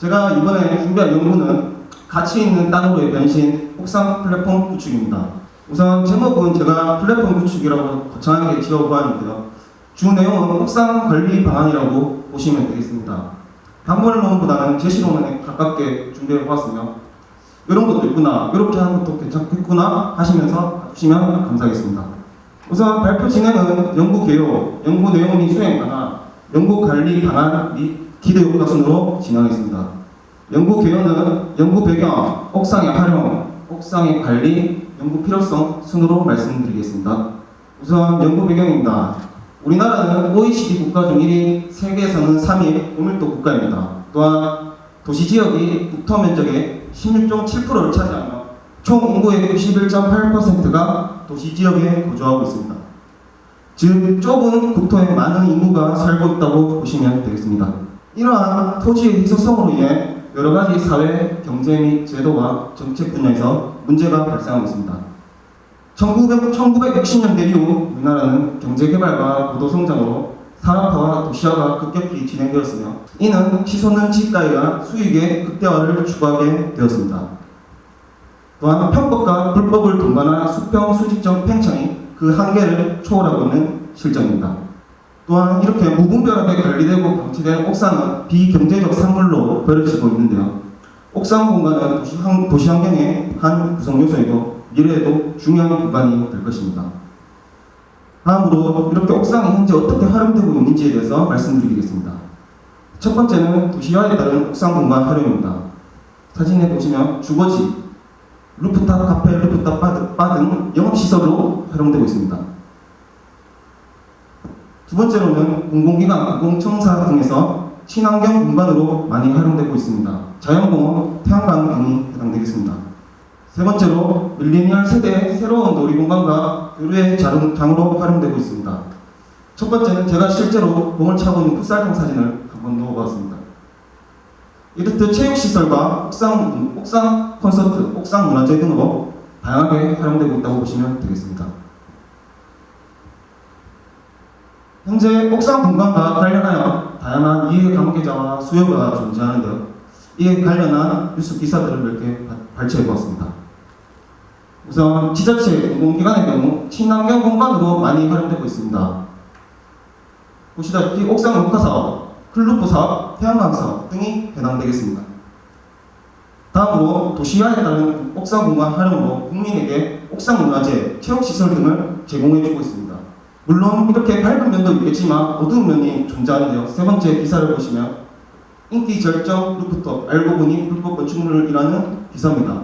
제가 이번에 준비한 연구는 가치 있는 땅으로의 변신 옥상 플랫폼 구축입니다. 우선 제목은 제가 플랫폼 구축이라고 거창하게 지어보았는데요. 주 내용은 옥상 관리 방안이라고 보시면 되겠습니다. 단번론보다는 제시론에 가깝게 준비해 보았으며 이런 것도 있구나, 이렇게 하는 것도 괜찮겠구나 하시면서 주시면 감사하겠습니다. 우선 발표 진행은 연구 개요, 연구 내용 및 수행 방안, 연구 관리 방안 및 기대 효과 순으로 진행하겠습니다. 연구 개요는 연구 배경, 옥상의 활용, 옥상의 관리, 연구 필요성 순으로 말씀드리겠습니다. 우선 연구 배경입니다. 우리나라는 OECD 국가 중 1위, 세계에서는 3위 고밀도 국가입니다. 또한 도시 지역이 국토 면적의 16.7%를 차지하며 총 인구의 91.8%가 도시 지역에 거주하고 있습니다. 즉 좁은 국토에 많은 인구가 살고 있다고 보시면 되겠습니다. 이러한 토지의 희소성으로 인해 여러 가지 사회, 경제 및 제도와 정책 분야에서 문제가 발생하고 있습니다. 1900, 1960년대 이후 우리나라는 경제개발과 고도성장으로 산업화와 도시화가 급격히 진행되었으며 이는 치솟는 지가와 수익의 극대화를 추구하게 되었습니다. 또한 편법과 불법을 동반한 수평 수직적 팽창이 그 한계를 초월하고 있는 실정입니다. 또한 이렇게 무분별하게 관리되고 방치된 옥상은 비경제적 산물로 버려지고 있는데요. 옥상 공간은 도시, 환경의 한 구성 요소이고 미래에도 중요한 공간이 될 것입니다. 다음으로 이렇게 옥상이 현재 어떻게 활용되고 있는지에 대해서 말씀드리겠습니다. 첫 번째는 도시화에 따른 옥상 공간 활용입니다. 사진에 보시면 주거지, 루프탑 카페, 루프탑 바, 바 등 영업시설로 활용되고 있습니다. 두 번째로는 공공기관, 공공청사 등에서 친환경 공간으로 많이 활용되고 있습니다. 자연공원, 태양광 등이 해당되겠습니다. 세 번째로 밀레니얼 세대의 새로운 놀이공간과 교류의 장으로 활용되고 있습니다. 첫 번째는 제가 실제로 공을 차고 있는 풋살장 사진을 한번 넣어보았습니다. 이렇듯 체육시설과 옥상, 옥상 콘서트, 옥상 문화재 등으로 다양하게 활용되고 있다고 보시면 되겠습니다. 현재 옥상 공간과 관련하여 다양한 이해 관계자와 수요가 존재하는데요. 이에 관련한 뉴스 기사들을 몇 개 발췌해 보았습니다. 우선 지자체 공공기관의 경우 친환경 공간으로 많이 활용되고 있습니다. 보시다시피 옥상 녹화 사업, 클루프 사업, 태양광 사업 등이 해당되겠습니다. 다음으로 도시화에 따른 옥상 공간 활용으로 국민에게 옥상 문화재, 체육시설 등을 제공해주고 있습니다. 물론 이렇게 밝은 면도 있겠지만 어두운 면이 존재하는데요. 세 번째 기사를 보시면 인기 절정 루프톱 알고 보니 불법 건축물이라는 기사입니다.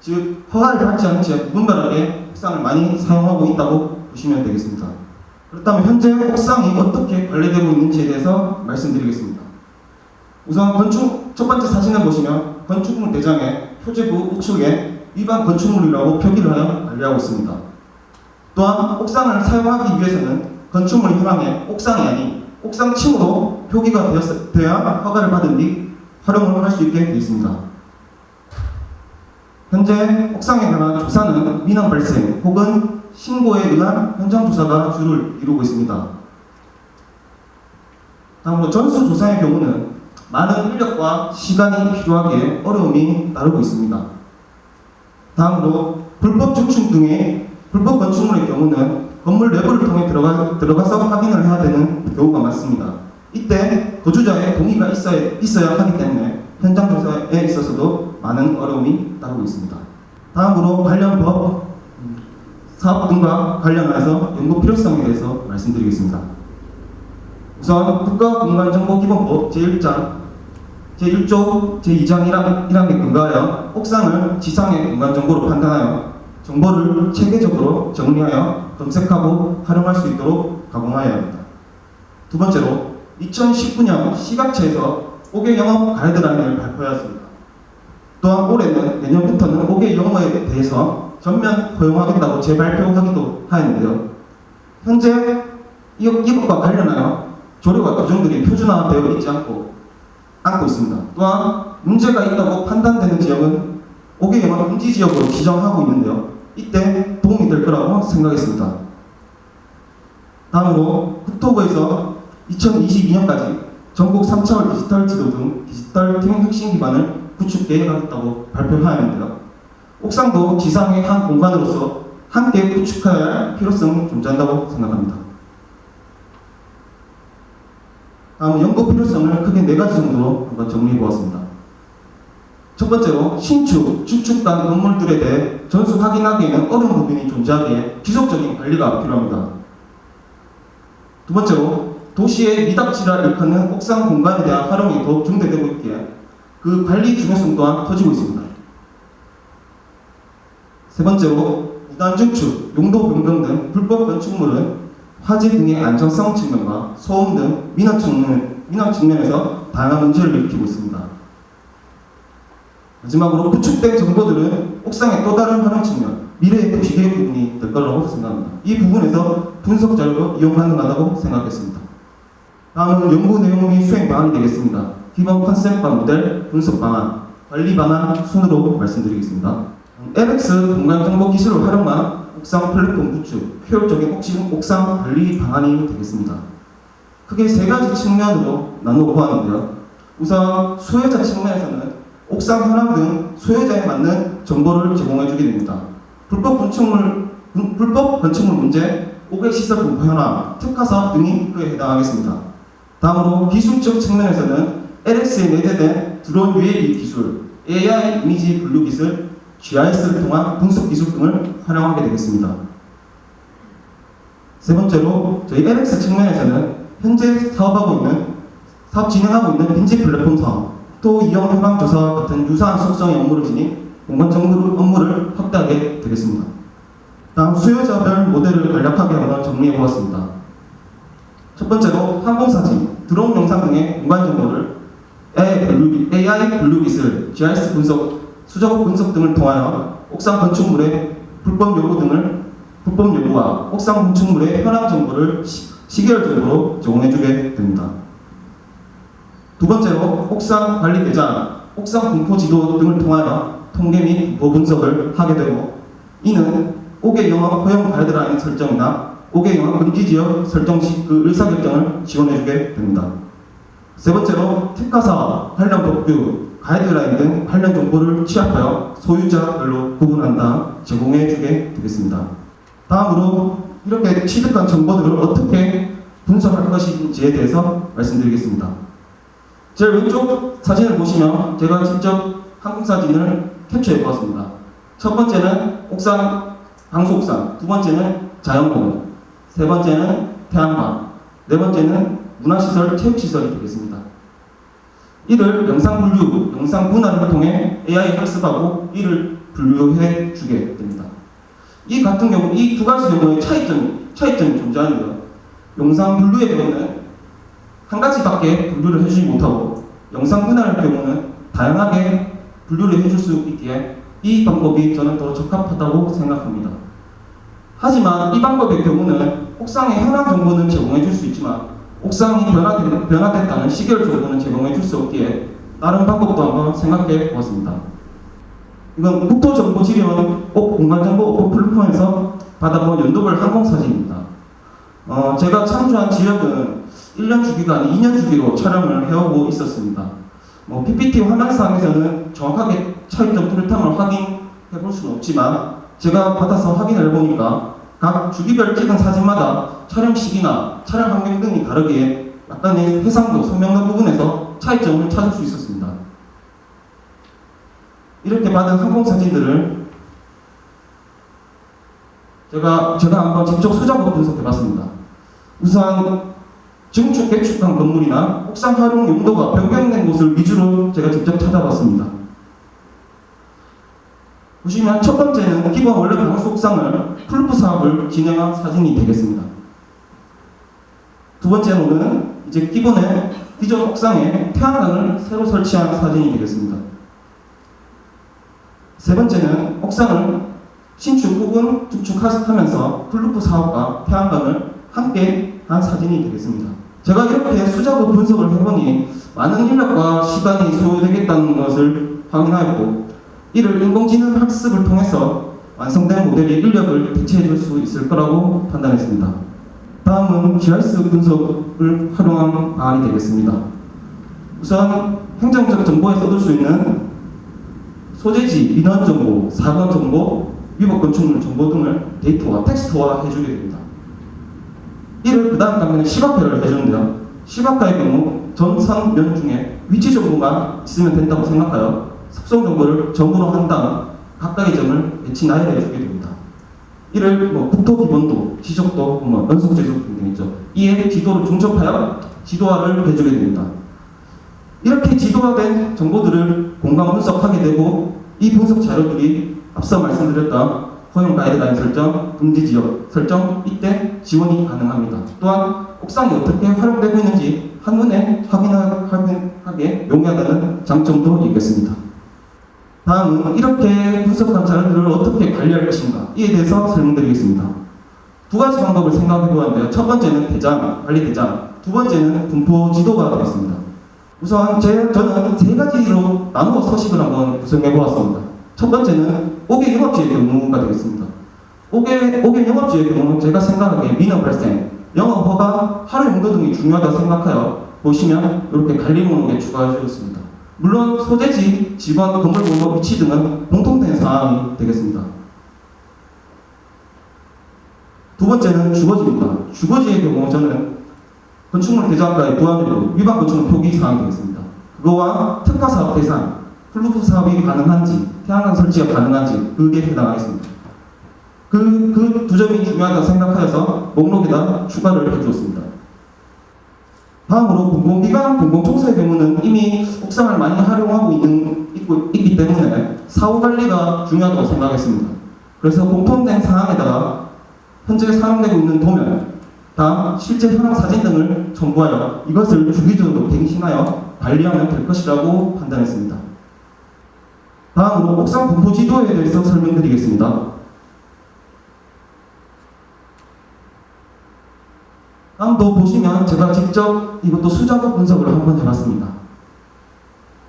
즉 허가를 받지 않은 채 무분별하게 옥상을 많이 사용하고 있다고 보시면 되겠습니다. 그렇다면 현재 옥상이 어떻게 관리되고 있는지에 대해서 말씀드리겠습니다. 우선 건축 첫 번째 사진을 보시면 건축물 대장에 표제부 우측에 위반 건축물이라고 표기를 하여 관리하고 있습니다. 또한 옥상을 사용하기 위해서는 건축물 현황에 옥상이 아닌 옥상층으로 표기가 되었, 돼야 허가를 받은 뒤 활용을 할 수 있게 되어 있습니다. 현재 옥상에 관한 조사는 민원 발생 혹은 신고에 의한 현장 조사가 주를 이루고 있습니다. 다음으로 전수 조사의 경우는 많은 인력과 시간이 필요하기에 어려움이 따르고 있습니다. 다음으로 불법 증축 등의 불법 건축물의 경우는 건물 내부를 통해 들어가, 들어가서 확인을 해야 되는 경우가 많습니다. 이때 거주자의 동의가 있어야, 있어야 하기 때문에 현장 조사에 있어서도 많은 어려움이 따르고 있습니다. 다음으로 관련 법, 음, 사업 등과 관련해서 연구 필요성에 대해서 말씀드리겠습니다. 우선 국가공간정보기본법 제1장 제1조 제2장 1항, 1항에 근거하여 옥상을 지상의 공간정보로 판단하여 정보를 체계적으로 정리하여 검색하고 활용할 수 있도록 가공하여야 합니다. 두 번째로 2019년 시각처에서 5개 영업 가이드라인을 발표하였습니다. 또한 올해는 내년부터는 5개 영어에 대해서 전면 허용하겠다고 재발표하기도 하였는데요. 현재 이- 이것과 관련하여 조류와 규정들이 표준화되어 있지 않고 않고 있습니다. 또한 문제가 있다고 판단되는 지역은 5개 영업 금지 지역으로 지정하고 있는데요. 이때 도움이 될 거라고 생각했습니다. 다음으로 국토부에서 2022년까지 전국 3차원 디지털 지도 등 디지털 팀 혁신 기반을 구축 계획하겠다고 발표하였는데요. 옥상도 지상의 한 공간으로서 함께 구축해야 할 필요성이 존재한다고 생각합니다. 다음은 연구 필요성을 크게 네 가지 정도로 한번 정리해 보았습니다. 첫 번째로 신축, 축축단 건물들에 대해 전수 확인하기에는 어려운 부분이 존재하기에 지속적인 관리가 필요합니다. 두 번째로 도시의 미답지를 일컫는 옥상 공간에 대한 활용이 더욱 증대되고 있기에 그 관리 중요성 또한 커지고 있습니다. 세 번째로 무단 증축, 용도 변경 등 불법 건축물은 화재 등의 안전성 측면과 소음 등 민원 측면, 민원 측면에서 다양한 문제를 일으키고 있습니다. 마지막으로 구축된 정보들은 옥상의 또 다른 활용 측면, 미래의 도시계획 부분이 될 거라고 생각합니다. 이 부분에서 분석 자료로 이용 가능하다고 생각했습니다. 다음은 연구 내용 및 수행 방안이 되겠습니다. 기본 컨셉과 모델, 분석 방안, 관리 방안 순으로 말씀드리겠습니다. LX 공간 정보 기술을 활용한 옥상 플랫폼 구축, 효율적인 옥상, 관리 방안이 되겠습니다. 크게 세 가지 측면으로 나누어 보았는데요. 우선 소유자 측면에서는 옥상 현황 등 소유자에 맞는 정보를 제공해 주게 됩니다. 불법 건축물, 분- 불법 건축물 문제, 옥외 시설 분포 현황, 특화 사업 등이 그에 해당하겠습니다. 다음으로 기술적 측면에서는 LX에 내재된 드론 UAV 기술, AI 이미지 분류 기술, GIS를 통한 분석 기술 등을 활용하게 되겠습니다. 세 번째로 저희 LX 측면에서는 현재 사업하고 있는 사업 진행하고 있는 빈지 플랫폼 사업, 또 이용 현황 조사 같은 유사한 속성의 업무를 지닌 공간 정보 업무를 확대하게 되겠습니다. 다음 수요자별 모델을 간략하게 한번 정리해 보았습니다. 첫 번째로 항공사진, 드론 영상 등의 공간 정보를 AI 기술, GIS 분석, 수작업 분석 등을 통하여 옥상 건축물의 불법 여부 등을 불법 여부와 옥상 건축물의 현황 정보를 시, 시계열적으로 제공해주게 됩니다. 두 번째로 옥상 관리 대장, 옥상 공포 지도 등을 통하여 통계 및 보 분석을 하게 되고 이는 옥외 영업 허용 가이드라인 설정이나 옥외 영업 금지 지역 설정 시 그 의사결정을 지원해주게 됩니다. 세 번째로 특화 사업, 관련 법규, 가이드라인 등 관련 정보를 취합하여 소유자별로 구분한 다음 제공해주게 되겠습니다. 다음으로 이렇게 취득한 정보들을 어떻게 분석할 것인지에 대해서 말씀드리겠습니다. 제 왼쪽 사진을 보시면 제가 직접 항공사진을 캡처해 보았습니다. 첫 번째는 옥상, 방수 옥상, 두 번째는 자연공원, 세 번째는 태양광, 네 번째는 문화시설, 체육시설이 되겠습니다. 이를 영상 분류, 영상 분할을 통해 AI 학습하고 이를 분류해 주게 됩니다. 이 같은 경우, 이 두 가지 경우의 차이점이, 차이점이 존재하는데요. 영상 분류의 경우는 한 가지밖에 분류를 해주지 못하고 영상 분할의 경우는 다양하게 분류를 해줄 수 있기에 이 방법이 저는 더 적합하다고 생각합니다. 하지만 이 방법의 경우는 옥상의 현황 정보는 제공해 줄 수 있지만 옥상이 변화된, 변화됐다는 시계열 정보는 제공해 줄 수 없기에 다른 방법도 한번 생각해 보았습니다. 이건 국토정보지원 옥 공간정보 옥 플랫폼에서 받아본 연도별 항공사진입니다. 어, 제가 참조한 지역은 1년 주기가 아닌 2년 주기로 촬영을 해오고 있었습니다. 뭐 PPT 화면상에서는 정확하게 차이점 뚜렷함을 확인해 볼 수는 없지만 제가 받아서 확인을 해보니까 각 주기별 찍은 사진마다 촬영 시기나 촬영 환경 등이 다르기에 약간의 해상도, 선명도 부분에서 차이점을 찾을 수 있었습니다. 이렇게 받은 항공 사진들을 제가, 제가 한번 직접 수작업 분석해봤습니다. 우선 증축, 개축한 건물이나 옥상 활용 용도가 변경된 곳을 위주로 제가 직접 찾아봤습니다. 보시면 첫 번째는 기본 원래 방수 옥상을 풀프 사업을 진행한 사진이 되겠습니다. 두 번째로는 이제 기본의 기존 옥상에 태양광을 새로 설치한 사진이 되겠습니다. 세 번째는 옥상을 신축 혹은 축축하면서 풀루프 사업과 태양광을 함께 한 사진이 되겠습니다. 제가 이렇게 수작업 분석을 해보니 많은 인력과 시간이 소요되겠다는 것을 확인하였고 이를 인공지능 학습을 통해서 완성된 모델의 인력을 대체해 줄 수 있을 거라고 판단했습니다. 다음은 GIS 분석을 활용한 방안이 되겠습니다. 우선 행정적 정보에 써둘 수 있는 소재지, 민원 정보, 사건 정보, 위법 건축물 정보 등을 데이터와 텍스트화 해주게 됩니다. 이를 그 다음 단계는 시각화를 해주는데요. 시각화의 경우 전선면 중에 위치 정보만 있으면 된다고 생각하여 속성 정보를 점으로 한 다음 각각의 점을 배치 나열해 주게 됩니다. 이를 뭐 국토 기본도, 지적도, 뭐 연속 지속 등등 있죠. 이에 지도를 중첩하여 지도화를 해주게 됩니다. 이렇게 지도화된 정보들을 공간 분석하게 되고 이 분석 자료들이 앞서 말씀드렸던 허용 가이드라인 설정, 금지 지역 설정 이때 지원이 가능합니다. 또한 옥상이 어떻게 활용되고 있는지 한눈에 확인하- 확인하게 용이하다는 장점도 있겠습니다. 다음은 이렇게 분석한 자료들을 어떻게 관리할 것인가 이에 대해서 설명드리겠습니다. 두 가지 방법을 생각해 보았는데요. 첫 번째는 대장, 관리 대장, 두 번째는 분포 지도가 되겠습니다. 우선 제, 저는 세 가지로 나누어 서식을 한번 구성해 보았습니다. 첫 번째는 5개 영업지의 경우가 되겠습니다. 5개, 5개 영업지의 경우는 제가 생각하기에 민원 발생, 영업 허가, 하루 용도 등이 중요하다고 생각하여 보시면 이렇게 관리 목록에 추가해 주었습니다. 물론 소재지, 직원, 건물 번호, 위치 등은 공통된 사항이 되겠습니다. 두 번째는 주거지입니다. 주거지의 경우 저는 건축물 대장가에 부합되고 위반 건축물 표기 사항이 되겠습니다. 그거와 특화 사업 대상, 플루프 사업이 가능한지, 태양광 설치가 가능한지 그게 해당하겠습니다. 그 그 두 점이 중요하다고 생각하여서 목록에다 추가를 해주었습니다. 다음으로 공공기관, 공공청소의 경우는 이미 옥상을 많이 활용하고 있는, 있고, 있기 때문에 사후 관리가 중요하다고 생각했습니다. 그래서 공통된 사항에다가 현재 사용되고 있는 도면, 다음 실제 현황 사진 등을 첨부하여 이것을 주기적으로 갱신하여 관리하면 될 것이라고 판단했습니다. 다음으로 옥상 분포 지도에 대해서 설명드리겠습니다. 다음도 보시면 제가 직접 이것도 수작업 분석을 한번 해봤습니다.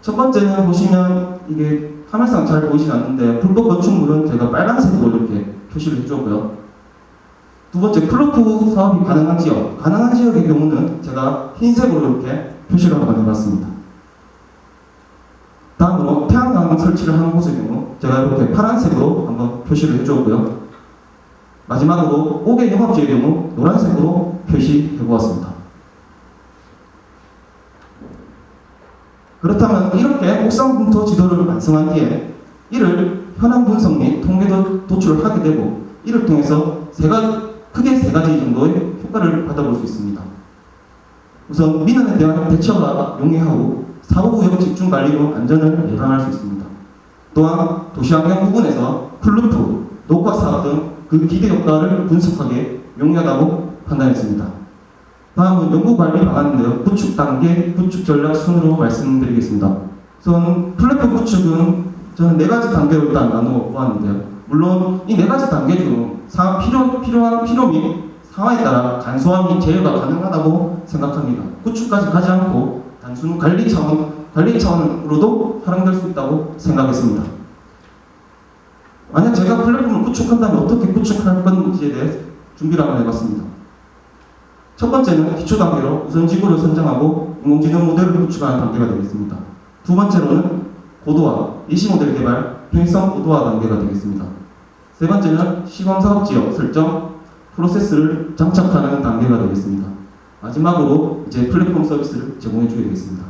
첫 번째는 보시면 이게 화면상 잘 보이지 않는데 불법 건축물은 제가 빨간색으로 이렇게 표시를 해주었고요. 두 번째 클로프 사업이 가능한 지역, 가능한 지역의 경우는 제가 흰색으로 이렇게 표시를 한번 해봤습니다. 다음으로 태양광 설치를 하는 곳의 경우 제가 이렇게 파란색으로 한번 표시를 해주었고요. 마지막으로 5개 영업지의 경우 노란색으로 표시해 보았습니다. 그렇다면 이렇게 옥상 분토 지도를 완성한 뒤에 이를 현황 분석 및 통계도 도출을 하게 되고 이를 통해서 세 가지, 크게 세 가지 정도의 효과를 받아볼 수 있습니다. 우선 민원에 대한 대처가 용이하고 사후구역 집중 관리로 안전을 예방할 수 있습니다. 또한 도시환경 부분에서 플루프, 녹화 사업 등 그 기대 효과를 분석하기에 용이하다고 판단했습니다. 다음은 연구 관리 방안인데요. 구축 단계, 구축 전략 순으로 말씀드리겠습니다. 우선 플랫폼 구축은 저는 네 가지 단계로 일단 나누어 보았는데요. 물론 이 네 가지 단계 중 사- 필요, 필요한 필요 및 상황에 따라 간소화 및 제어가 가능하다고 생각합니다. 구축까지 가지 않고 단순 관리 차원, 관리 차원으로도 활용될 수 있다고 생각했습니다. 만약 제가 플랫폼을 구축한다면 어떻게 구축할 건지에 대해 준비를 한번 해봤습니다. 첫 번째는 기초 단계로 우선 지구를 선정하고 인공지능 모델을 구축하는 단계가 되겠습니다. 두 번째로는 고도화, 이시 모델 개발, 편의성 고도화 단계가 되겠습니다. 세 번째는 시범 사업 지역 설정, 프로세스를 장착하는 단계가 되겠습니다. 마지막으로 이제 플랫폼 서비스를 제공해 주게 되겠습니다.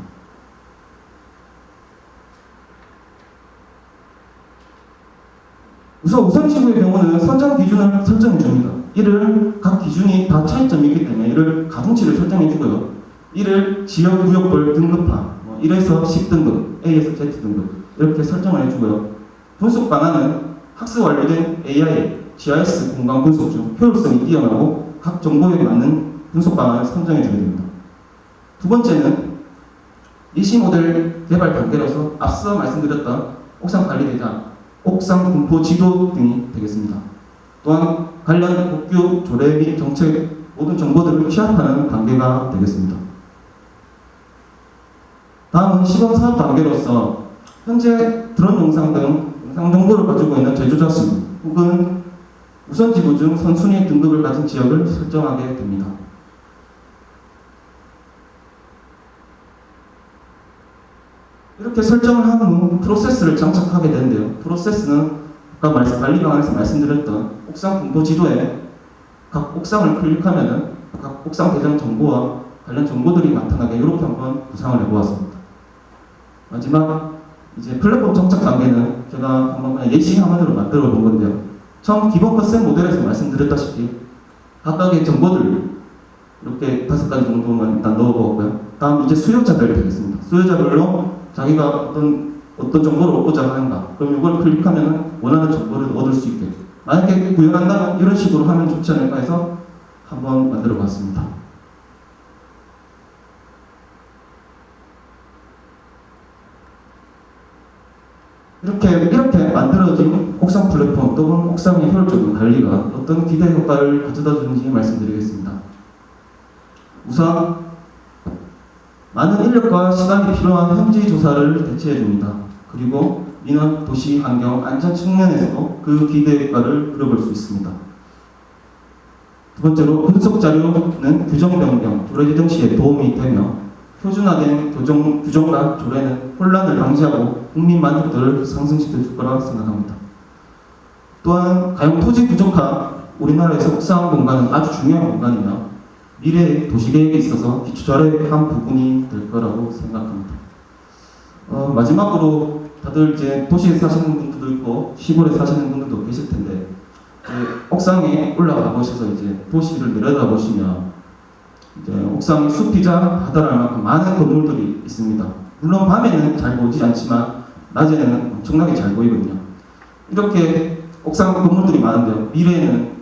우선 우선지구의 경우는 선정 기준을 설정해 줍니다. 이를 각 기준이 다 차이점이기 때문에 이를 가중치를 설정해 주고요. 이를 지역 구역별 등급화, 뭐 1에서 10등급, A에서 Z 등급 이렇게 설정을 해주고요. 분석 방안은 학습 완료된 AI, GIS 공간 분석 중 효율성이 뛰어나고 각 정보에 맞는 분석 방안을 선정해 주게 됩니다. 두 번째는 이시 모델 개발 단계로서 앞서 말씀드렸던 옥상 관리 대장, 옥상 분포 지도 등이 되겠습니다. 또한 관련 복규, 조례 및 정책 모든 정보들을 취합하는 단계가 되겠습니다. 다음은 시범 사업 단계로서 현재 드론 영상 등 영상 정보를 가지고 있는 제조자 수 혹은 우선 지구 중 선순위 등급을 가진 지역을 설정하게 됩니다. 이렇게 설정을 한 후 프로세스를 장착하게 되는데요. 프로세스는 아까 말씀, 관리방안에서 말씀드렸던 옥상 분포 지도에 각 옥상을 클릭하면은 각 옥상 대장 정보와 관련 정보들이 나타나게 이렇게 한번 구상을 해보았습니다. 마지막 이제 플랫폼 정착 단계는 제가 한번 그냥 예시 화면으로 만들어 본 건데요. 처음 기본 컨셉 모델에서 말씀드렸다시피 각각의 정보들 이렇게 다섯 가지 정도만 일단 넣어보고요. 다음 이제 수요자들 되겠습니다. 수요자별로 자기가 어떤 어떤 정보를 얻고자 하는가. 그럼 이걸 클릭하면 원하는 정보를 얻을 수 있게. 만약에 구현한다면 이런 식으로 하면 좋지 않을까 해서 한번 만들어 봤습니다. 이렇게 이렇게 만들어진 옥상 플랫폼 또는 옥상의 효율적인 관리가 어떤 기대 효과를 가져다 주는지 말씀드리겠습니다. 우선 많은 인력과 시간이 필요한 현지 조사를 대체해 줍니다. 그리고 민원, 도시, 환경, 안전 측면에서도 그 기대 효과를 누려볼 수 있습니다. 두 번째로 분석 자료는 규정 변경, 조례 제정 시에 도움이 되며 표준화된 교정, 규정과 조례는 혼란을 방지하고 국민 만족도를 상승시켜 줄 거라 생각합니다. 또한 가용 토지 부족한 우리나라에서 옥상 공간은 아주 중요한 공간이며 미래의 도시계획에 있어서 기초자료의 한 부분이 될 거라고 생각합니다. 어, 마지막으로 다들 이제 도시에 사시는 분들도 있고 시골에 사시는 분들도 계실 텐데 옥상에 올라가 보셔서 이제 도시를 내려다 보시면 이제 옥상에 숲이자 바다를 만큼 많은 건물들이 있습니다. 물론 밤에는 잘 보이지 않지만 낮에는 엄청나게 잘 보이거든요. 이렇게 옥상 건물들이 많은데요. 미래에는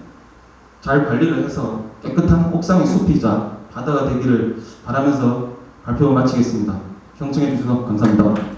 잘 관리를 해서 깨끗한 옥상의 숲이자 바다가 되기를 바라면서 발표 마치겠습니다. 경청해 주셔서 감사합니다.